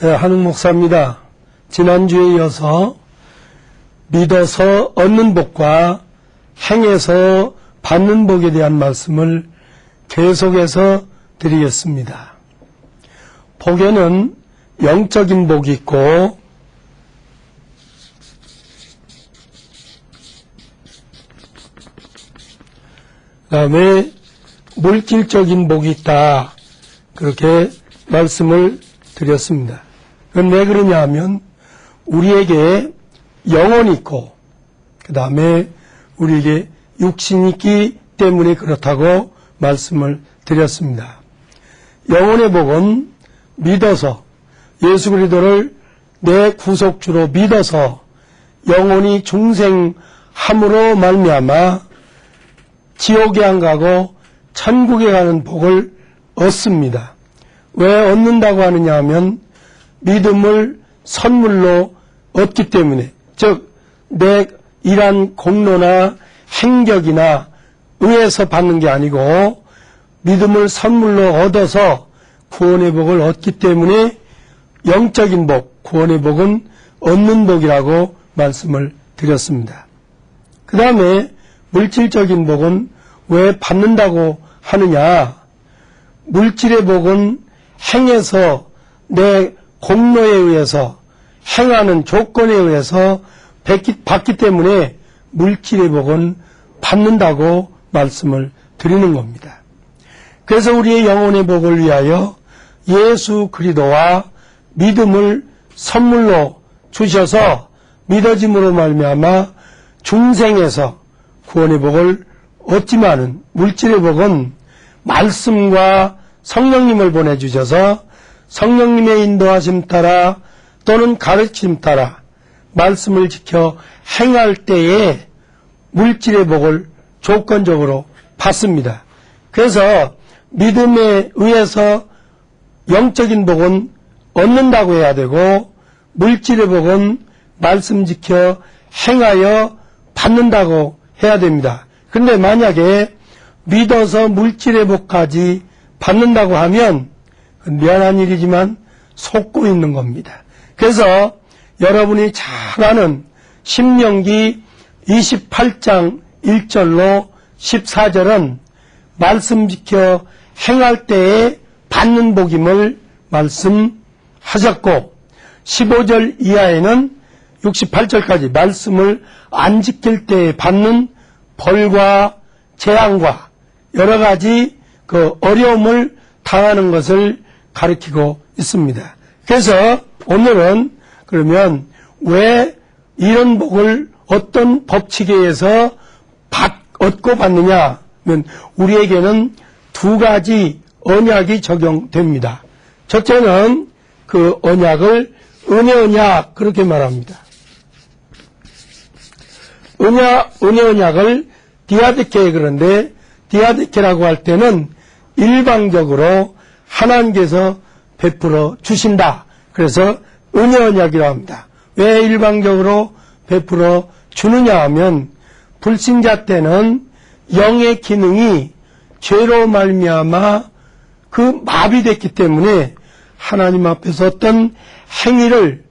네, 한웅 목사입니다. 지난주에 이어서 믿어서 얻는 복과 행해서 받는 복에 대한 말씀을 계속해서 드리겠습니다. 복에는 영적인 복이 있고 그 다음에 물질적인 복이 있다. 그렇게 말씀을 드렸습니다. 그건 왜 그러냐 하면 우리에게 영혼이 있고 그 다음에 우리에게 육신이 있기 때문에 그렇다고 말씀을 드렸습니다. 영혼의 복은 믿어서 예수 그리스도를 내 구속주로 믿어서 영혼이 중생함으로 말미암아 지옥에 안 가고 천국에 가는 복을 얻습니다. 왜 얻는다고 하느냐 하면 믿음을 선물로 얻기 때문에 즉내 일한 공로나 행격이나 의에서 받는 게 아니고 믿음을 선물로 얻어서 구원의 복을 얻기 때문에 영적인 복, 구원의 복은 얻는 복이라고 말씀을 드렸습니다. 그 다음에 물질적인 복은 왜 받는다고 하느냐? 물질의 복은 행해서 내 공로에 의해서 행하는 조건에 의해서 받기, 때문에 물질의 복은 받는다고 말씀을 드리는 겁니다. 그래서 우리의 영혼의 복을 위하여 예수 그리도와 믿음을 선물로 주셔서 믿어짐으로 말미암아 중생에서 구원의 복을 얻지만은 물질의 복은 말씀과 성령님을 보내주셔서 성령님의 인도하심 따라 또는 가르침 따라 말씀을 지켜 행할 때에 물질의 복을 조건적으로 받습니다. 그래서 믿음에 의해서 영적인 복은 얻는다고 해야 되고 물질의 복은 말씀 지켜 행하여 받는다고 해야 됩니다. 근데 만약에 믿어서 물질의 복까지 받는다고 하면 미안한 일이지만 속고 있는 겁니다. 그래서 여러분이 잘 아는 신명기 28장 1절로 14절은 말씀 지켜 행할 때에 받는 복임을 말씀하셨고 15절 이하에는 68절까지 말씀을 안 지킬 때에 받는 벌과 재앙과 여러 가지 그 어려움을 당하는 것을 가리키고 있습니다. 그래서 오늘은 그러면 왜 이런 복을 어떤 법칙에 의해서 받, 얻고 받느냐 하면 우리에게는 두 가지 언약이 적용됩니다. 첫째는 그 언약을 은혜 언약 그렇게 말합니다. 은혜, 은혜 언약을 디아드케 그런데 디아드케라고 할 때는 일방적으로 하나님께서 베풀어 주신다. 그래서 은혜 언약이라고 합니다. 왜 일방적으로 베풀어 주느냐 하면 불신자 때는 영의 기능이 죄로 말미암아 그 마비됐기 때문에 하나님 앞에서 어떤 행위를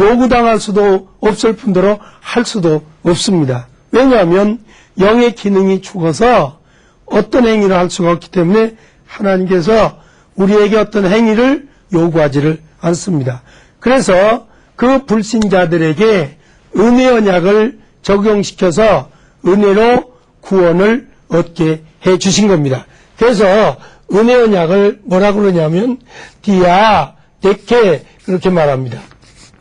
요구당할 수도 없을 뿐더러 할 수도 없습니다. 왜냐하면 영의 기능이 죽어서 어떤 행위를 할 수가 없기 때문에 하나님께서 우리에게 어떤 행위를 요구하지를 않습니다. 그래서 그 불신자들에게 은혜 언약을 적용시켜서 은혜로 구원을 얻게 해 주신 겁니다. 그래서 은혜 언약을 뭐라 그러냐면 디아 데케 그렇게 말합니다.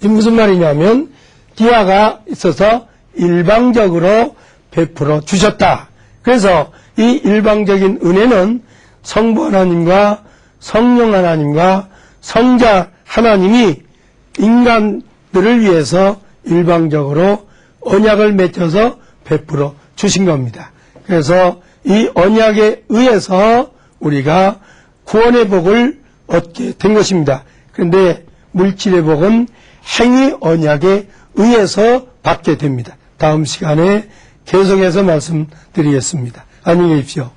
이 무슨 말이냐면 디아가 있어서 일방적으로 베풀어 주셨다. 그래서 이 일방적인 은혜는 성부 하나님과 성령 하나님과 성자 하나님이 인간들을 위해서 일방적으로 언약을 맺어서 베풀어 주신 겁니다. 그래서 이 언약에 의해서 우리가 구원의 복을 얻게 된 것입니다. 그런데 물질의 복은 행위 언약에 의해서 받게 됩니다. 다음 시간에 계속해서 말씀드리겠습니다. 안녕히 계십시오.